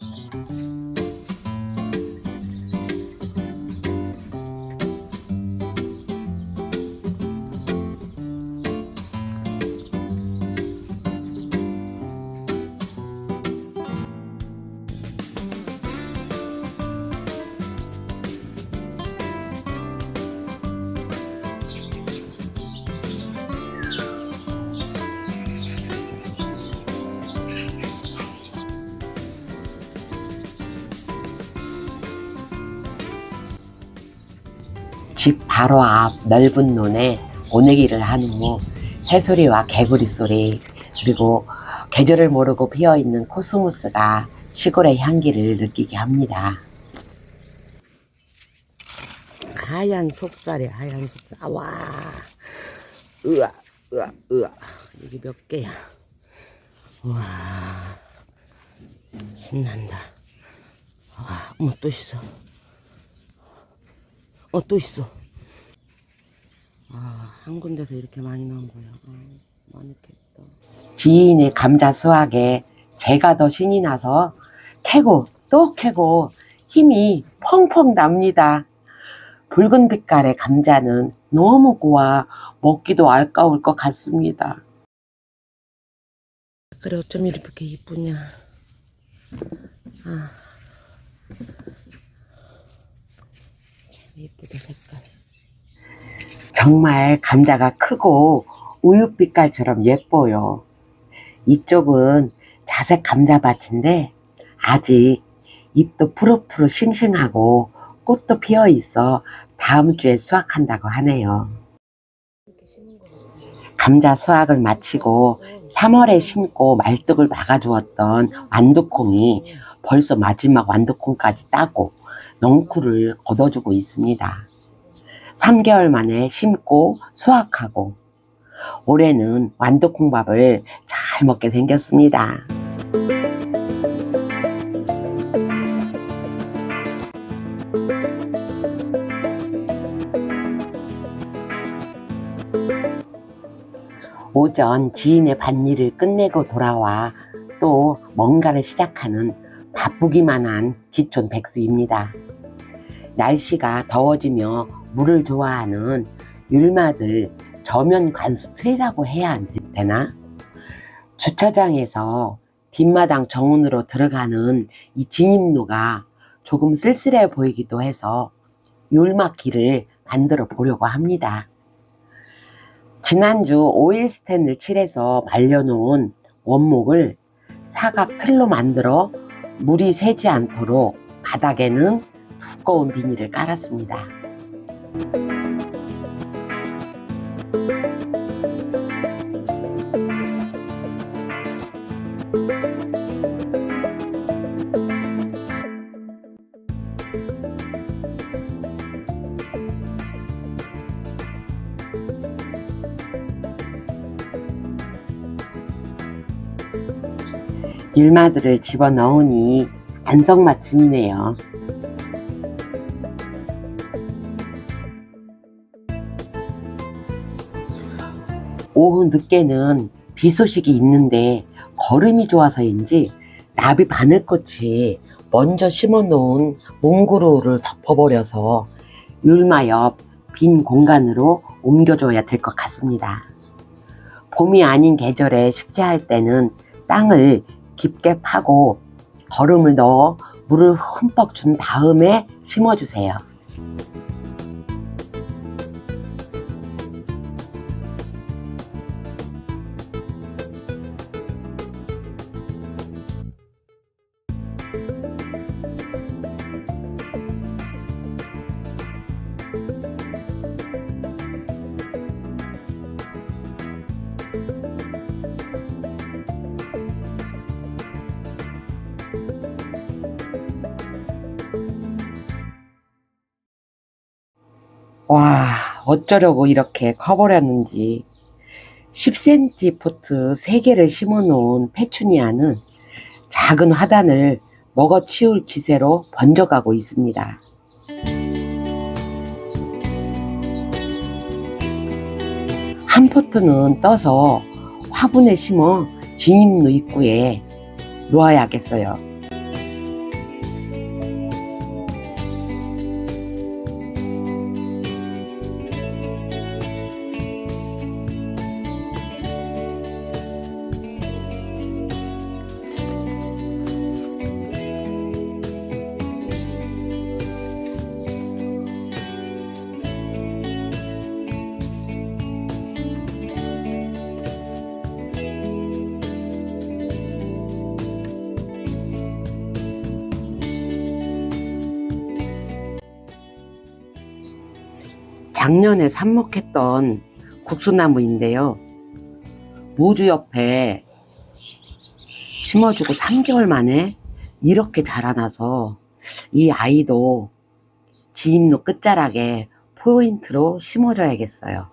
Mm-hmm. 집 바로 앞 넓은 논에 오내기를 한후 새소리와 개구리 소리 그리고 계절을 모르고 피어있는 코스모스가 시골의 향기를 느끼게 합니다. 하얀 속살이 하얀 속살. 아, 와. 으아, 으아, 으아. 이게 몇 개야? 와. 신난다. 와, 어머, 또 있어. 어, 또 있어. 아, 한 군데서 이렇게 많이 나온 거야. 아, 많겠다. 지인의 감자 수확에 제가 더 신이 나서 캐고 또 캐고 힘이 펑펑 납니다. 붉은 빛깔의 감자는 너무 고와 먹기도 아까울 것 같습니다. 그래 어쩜 이렇게 이쁘냐. 아. 참 이쁘다 색깔. 정말 감자가 크고 우유 빛깔처럼 예뻐요. 이쪽은 자색 감자밭인데 아직 잎도 푸르푸르 싱싱하고 꽃도 피어 있어 다음 주에 수확한다고 하네요. 감자 수확을 마치고 3월에 심고 말뚝을 막아주었던 완두콩이 벌써 마지막 완두콩까지 따고 넝쿨을 걷어주고 있습니다. 3개월 만에 심고 수확하고 올해는 완두콩밥을 잘 먹게 생겼습니다. 오전 지인의 밭일을 끝내고 돌아와 또 뭔가를 시작하는 바쁘기만 한 기촌 백수입니다. 날씨가 더워지며 물을 좋아하는 율마들 저면 관수 트리라고 해야 되나? 주차장에서 뒷마당 정원으로 들어가는 이 진입로가 조금 쓸쓸해 보이기도 해서 율마길을 만들어 보려고 합니다. 지난주 오일 스텐을 칠해서 말려놓은 원목을 사각 틀로 만들어 물이 새지 않도록 바닥에는 두꺼운 비닐을 깔았습니다. 일마들을 집어 넣으니 안성맞춤이네요. 오후 늦게는 비 소식이 있는데 걸음이 좋아서인지 나비 바늘꽃이 먼저 심어놓은 몽구루를 덮어버려서 율마 옆 빈 공간으로 옮겨줘야 될 것 같습니다. 봄이 아닌 계절에 식재할 때는 땅을 깊게 파고 거름을 넣어 물을 흠뻑 준 다음에 심어주세요. 와, 어쩌려고 이렇게 커버렸는지. 10cm 포트 3개를 심어 놓은 페추니아는 작은 화단을 먹어 치울 기세로 번져가고 있습니다. 한 포트는 떠서 화분에 심어 진입로 입구에 놓아야겠어요. 작년에 삽목했던 국수나무인데요. 모주 옆에 심어주고 3개월 만에 이렇게 자라나서 이 아이도 지임로 끝자락에 포인트로 심어줘야겠어요.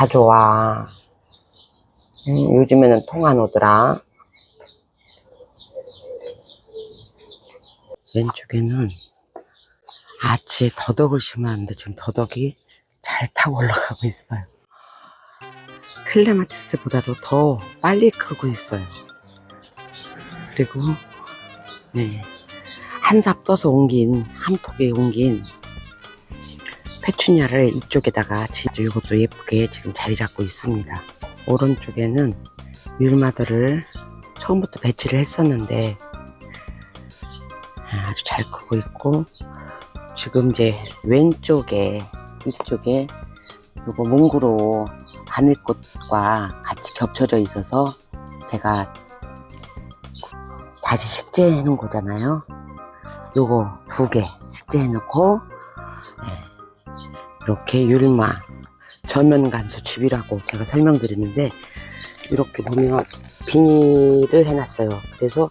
자주 와. 음, 요즘에는 통안 오더라. 왼쪽에는 아치에 더덕을 심었는데 지금 더덕이 잘 타고 올라가고 있어요. 클레마티스보다도 더 빨리 크고 있어요. 그리고 네, 한 삽 떠서 옮긴 한 폭에 옮긴 페추니아를 이쪽에다가 이것도 예쁘게 지금 자리 잡고 있습니다. 오른쪽에는 뮬마더를 처음부터 배치를 했었는데 아, 아주 잘 크고 있고 지금 이제 왼쪽에 이쪽에 요거 몽구로 바늘꽃과 같이 겹쳐져 있어서 제가 다시 식재해 놓은 거잖아요. 요거 두 개 식재해 놓고 예, 이렇게 율마 저면 간수 칩이라고 제가 설명드리는데 이렇게 보면 비닐을 해놨어요. 그래서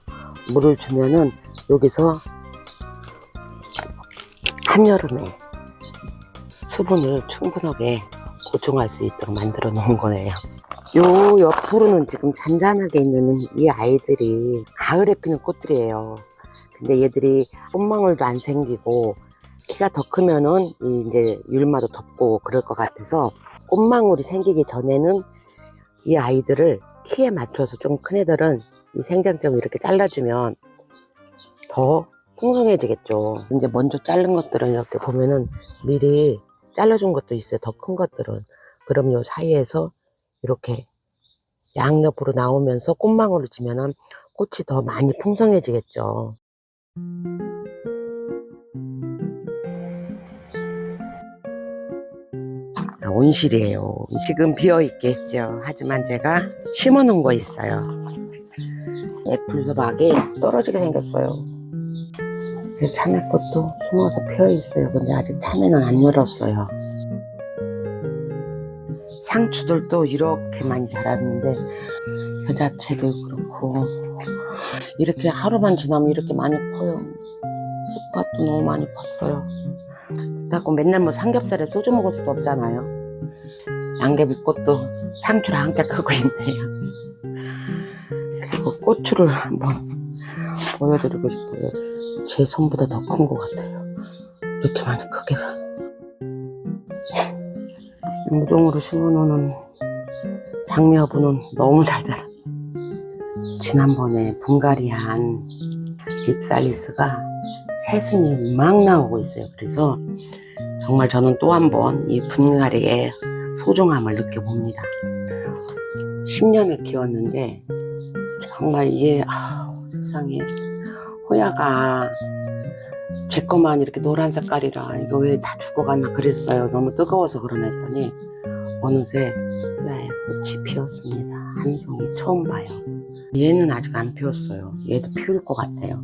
물을 주면은 여기서 한여름에 수분을 충분하게 보충할 수 있도록 만들어 놓은 거예요. 요 옆으로는 지금 잔잔하게 있는 이 아이들이 가을에 피는 꽃들이에요. 근데 얘들이 꽃망울도 안 생기고 키가 더 크면은 이 이제 율마도 덮고 그럴 것 같아서 꽃망울이 생기기 전에는 이 아이들을 키에 맞춰서 좀 큰 애들은 이 생장점을 이렇게 잘라주면 더 풍성해지겠죠. 이제 먼저 자른 것들은 이렇게 보면은 미리 잘라준 것도 있어요. 더 큰 것들은. 그럼 요 사이에서 이렇게 양옆으로 나오면서 꽃망울을 지면은 꽃이 더 많이 풍성해지겠죠. 온실이에요. 지금 비어 있겠죠. 하지만 제가 심어 놓은 거 있어요. 애플 수박이 떨어지게 생겼어요. 그 참외꽃도 숨어서 피어 있어요. 근데 아직 참외는 안 열었어요. 상추들도 이렇게 많이 자랐는데 겨자채도 그렇고 이렇게 하루만 지나면 이렇게 많이 커요. 쑥밭도 너무 많이 컸어요. 그렇다고 맨날 뭐 삼겹살에 소주 먹을 수도 없잖아요. 양귀비꽃도 상추랑 함께 크고 있네요. 그리고 고추를 한번 보여드리고 싶어요. 제 손보다 더 큰 것 같아요. 이렇게 많이 크게가. 무종으로 심어놓는 장미화분은 너무 잘 자라. 지난번에 분갈이한 립살리스가 새순이 막 나오고 있어요. 그래서 정말 저는 또 한 번 이 분갈이의 소중함을 느껴봅니다. 10년을 키웠는데 정말 이게 아우, 세상에 호야가 제 것만 이렇게 노란 색깔이라 이거 왜 다 죽어갔나 그랬어요. 너무 뜨거워서 그러나 했더니 어느새 호야의 꽃이 피었습니다. 한 송이 처음 봐요. 얘는 아직 안 피웠어요. 얘도 피울 것 같아요.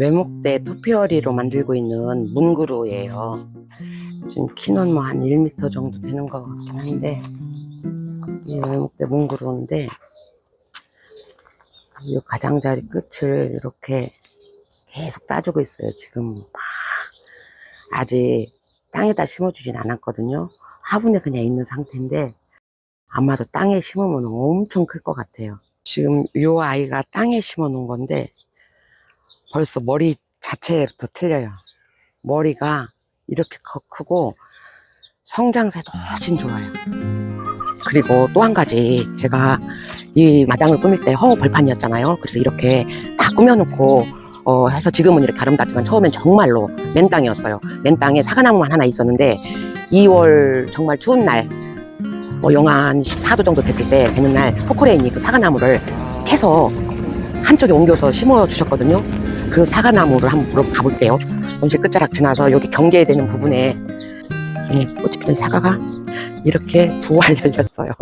외목대 토피어리로 만들고 있는 문구루예요. 지금 키는 뭐 한 1m 정도 되는 것 같긴 한데 이 외목대 문구루인데 이 가장자리 끝을 이렇게 계속 따주고 있어요. 지금 막 아직 땅에다 심어주진 않았거든요. 화분에 그냥 있는 상태인데 아마도 땅에 심으면 엄청 클 것 같아요. 지금 이 아이가 땅에 심어 놓은 건데 벌써 머리 자체부터 틀려요. 머리가 이렇게 커- 크고 성장세도 훨씬 좋아요. 그리고 또 한 가지 제가 이 마당을 꾸밀 때허 벌판이었잖아요. 그래서 이렇게 다 꾸며놓고 어, 해서 지금은 이렇게 아름답지만 처음엔 정말로 맨 땅이었어요. 맨 땅에 사과나무만 하나 있었는데 2월 정말 추운 날, 뭐 영하 한 14도 정도 됐을 때 되는 날 포크레인이 그 사과나무를 캐서 한쪽에 옮겨서 심어 주셨거든요. 그 사과나무를 한번 보러 가볼게요. 온실 끝자락 지나서 여기 경계되는 부분에 예, 꽃이 피는 사과가 이렇게 두 알 열렸어요.